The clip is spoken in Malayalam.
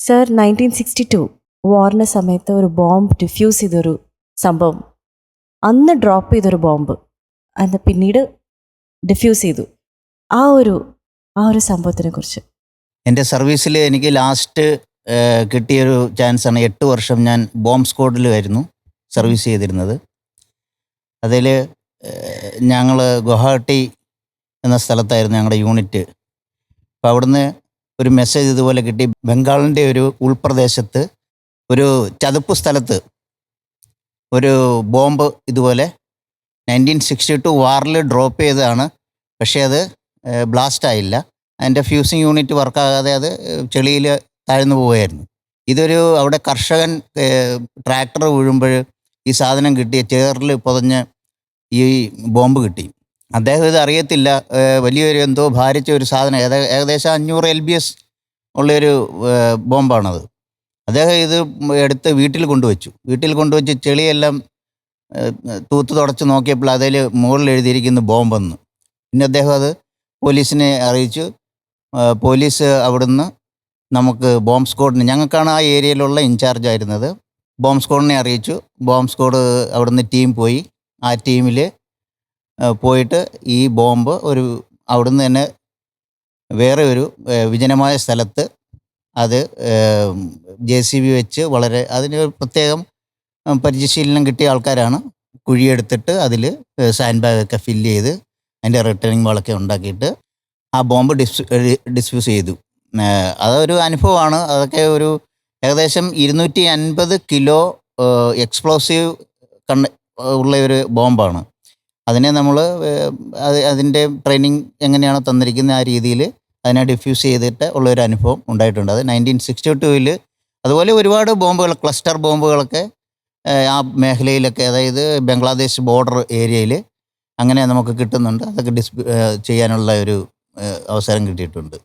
സർ നയന്റീൻ സിക്സ്റ്റി ടു വാറിന്റെ സമയത്ത് ഒരു ബോംബ് ഡിഫ്യൂസ് ചെയ്തൊരു സംഭവം. അന്ന് ഡ്രോപ്പ് ചെയ്തൊരു ബോംബ് അന്ന് പിന്നീട് ഡിഫ്യൂസ് ചെയ്തു. ആ ഒരു ആ ഒരു സംഭവത്തിനെ കുറിച്ച്. എന്റെ സർവീസിൽ എനിക്ക് ലാസ്റ്റ് കിട്ടിയൊരു ചാൻസാണ് എട്ട് വർഷം ഞാൻ ബോംബ് സ്ക്വാഡിലായിരുന്നു സർവീസ് ചെയ്തിരുന്നത്. അതിൽ ഞങ്ങൾ ഗുവാഹട്ടി എന്ന സ്ഥലത്തായിരുന്നു ഞങ്ങളുടെ യൂണിറ്റ് അപ്പോൾ അവിടുന്ന് ഒരു മെസ്സേജ് ഇതുപോലെ കിട്ടി. ബംഗാളിന്റെ ഒരു ഉൾപ്രദേശത്ത് ഒരു ചതുപ്പ് സ്ഥലത്ത് ഒരു ബോംബ് ഇതുപോലെ നയന്റീൻ സിക്സ്റ്റി ടു വാറിൽ ഡ്രോപ്പ് ചെയ്തതാണ്. പക്ഷേ അത് ബ്ലാസ്റ്റ് ആയില്ല. അതിന്റെ ഫ്യൂസിങ് യൂണിറ്റ് വർക്കാകാതെ അത് ചെളിയിൽ താഴ്ന്നു പോവുകയായിരുന്നു. ഇതൊരു അവിടെ കർഷകൻ ട്രാക്ടർ വീഴുമ്പോൾ ഈ സാധനം കിട്ടിയ ചേറിൽ പൊതഞ്ഞ് ഈ ബോംബ് കിട്ടി. അദ്ദേഹം ഇത് അറിയത്തില്ല. വലിയൊരു എന്തോ ഭാരിച്ച ഒരു സാധനം. ഏകദേശം അഞ്ഞൂറ് എൽ ബി എസ് ഉള്ളൊരു ബോംബാണത്. അദ്ദേഹം ഇത് എടുത്ത് വീട്ടിൽ കൊണ്ടുവച്ചു. വീട്ടിൽ കൊണ്ടുവച്ച് ചെളിയെല്ലാം തൂത്ത് തുടച്ച് നോക്കിയപ്പോൾ അതിൽ മുകളിൽ എഴുതിയിരിക്കുന്നു ബോംബെന്ന്. പിന്നെ അദ്ദേഹം അത് പോലീസിനെ അറിയിച്ചു. പോലീസ് അവിടുന്ന് നമുക്ക് ബോംബ് സ്ക്വാഡിന് ഞങ്ങൾക്കാണ് ആ ഏരിയയിലുള്ള ഇൻചാർജ് ആയിരുന്നത്. ബോംബ് സ്ക്വാഡിനെ അറിയിച്ചു. ബോംബ് സ്ക്വാഡ് അവിടുന്ന് ടീം പോയി. ആ ടീമിൽ പോയിട്ട് ഈ ബോംബ് ഒരു അവിടുന്ന് തന്നെ വേറെ ഒരു വിജനമായ സ്ഥലത്ത് അത് ജെ സി ബി വെച്ച് വളരെ അതിന് പ്രത്യേകം പരിചയശീലനം കിട്ടിയ ആൾക്കാരാണ്. കുഴിയെടുത്തിട്ട് അതിൽ സാൻഡ് ബാഗൊക്കെ ഫില്ല് ചെയ്ത് അതിന്റെ റിട്ടേണിങ് വളൊക്കെ ഉണ്ടാക്കിയിട്ട് ആ ബോംബ് ഡിസ് ഡിസ്ഫ്യൂസ് ചെയ്തു. അതൊരു അനുഭവമാണ്. അതൊക്കെ ഒരു ഏകദേശം ഇരുന്നൂറ്റി അൻപത് കിലോ എക്സ്പ്ലോസീവ് കണ്ട ഉള്ള ഒരു ബോംബാണ്. അതിനെ നമ്മൾ അത് അതിന്റെ ട്രെയിനിങ് എങ്ങനെയാണോ തന്നിരിക്കുന്ന ആ രീതിയിൽ അതിനെ ഡിഫ്യൂസ് ചെയ്തിട്ട് ഉള്ള ഒരു അനുഭവം ഉണ്ടായിട്ടുണ്ട്. അത് നയന്റീൻ സിക്സ്റ്റി ടൂവിൽ അതുപോലെ ഒരുപാട് ബോംബുകൾ ക്ലസ്റ്റർ ബോംബുകളൊക്കെ ആ മേഖലയിലൊക്കെ അതായത് ബംഗ്ലാദേശ് ബോർഡർ ഏരിയയിൽ അങ്ങനെ നമുക്ക് കിട്ടുന്നുണ്ട്. അതൊക്കെ ഡിസ് ചെയ്യാനുള്ള ഒരു അവസരം കിട്ടിയിട്ടുണ്ട്.